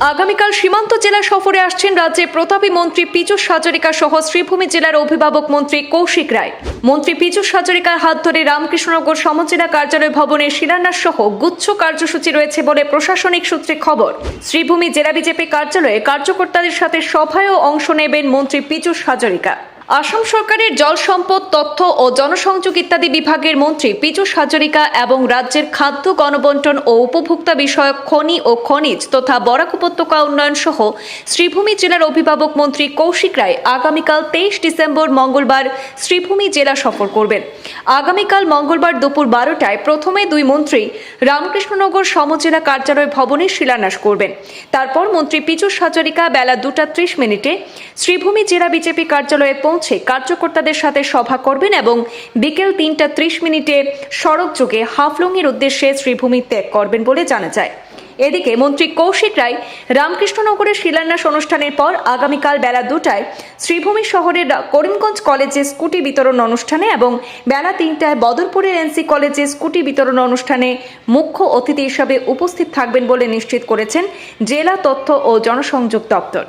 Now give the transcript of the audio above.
আগামীকাল সীমান্ত জেলা সফরে আসছেন রাজ্যের প্রতাপী মন্ত্রী পীযুষ হাজারিকা সহ শ্রীভূমি জেলার অভিভাবক মন্ত্রী কৌশিক রায়। মন্ত্রী পীযুষ হাজারিকার হাত ধরে রামকৃষ্ণনগর সমজেলা কার্যালয় ভবনে শিলান্যাস সহ গুচ্ছ কার্যসূচি রয়েছে বলে প্রশাসনিক সূত্রে খবর। শ্রীভূমি জেলা বিজেপি কার্যালয়ে কার্যকর্তাদের সাথে সভায়ও অংশ নেবেন মন্ত্রী পীযুষ হাজরিকা। আসাম সরকারের জল সম্পদ, তথ্য ও জনসংযোগ ইত্যাদি বিভাগের মন্ত্রী পীযুষ হাজরিকা এবং রাজ্যের খাদ্য গণবন্টন ও উপভোক্তা বিষয়ক খনি ও খনিজ তথা বরাক উপত্যকা উন্নয়ন সহ শ্রীভূমি জেলার অভিভাবক মন্ত্রী কৌশিক রায় আগামীকাল তেইশ ডিসেম্বর মঙ্গলবার শ্রীভূমি জেলা সফর করবেন। আগামীকাল মঙ্গলবার দুপুর বারোটায় প্রথমে দুই মন্ত্রী রামকৃষ্ণনগর সমজেলা কার্যালয় ভবনে শিলান্যাস করবেন। তারপর মন্ত্রী পীযুষ হাজারিকা বেলা দুটা ত্রিশ মিনিটে শ্রীভূমি জেলা বিজেপি কার্যালয়ে পৌঁছে কার্যকর্তাদের সাথে সভা করবেন এবং বিকেল তিনটা ত্রিশ মিনিটে সড়ক যোগে হাফলংয়ের উদ্দেশ্যে শ্রীভূমি ত্যাগ করবেন বলে জানা যায়। এদিকে মন্ত্রী কৌশিক রায় রামকৃষ্ণনগরের শিলান্যাস অনুষ্ঠানের পর আগামীকাল বেলা দুটায় শ্রীভূমি শহরের করিমগঞ্জ কলেজে স্কুটি বিতরণ অনুষ্ঠানে এবং বেলা তিনটায় বদরপুরের এনসি কলেজে স্কুটি বিতরণ অনুষ্ঠানে মুখ্য অতিথি হিসাবে উপস্থিত থাকবেন বলে নিশ্চিত করেছেন জেলা তথ্য ও জনসংযোগ দপ্তর।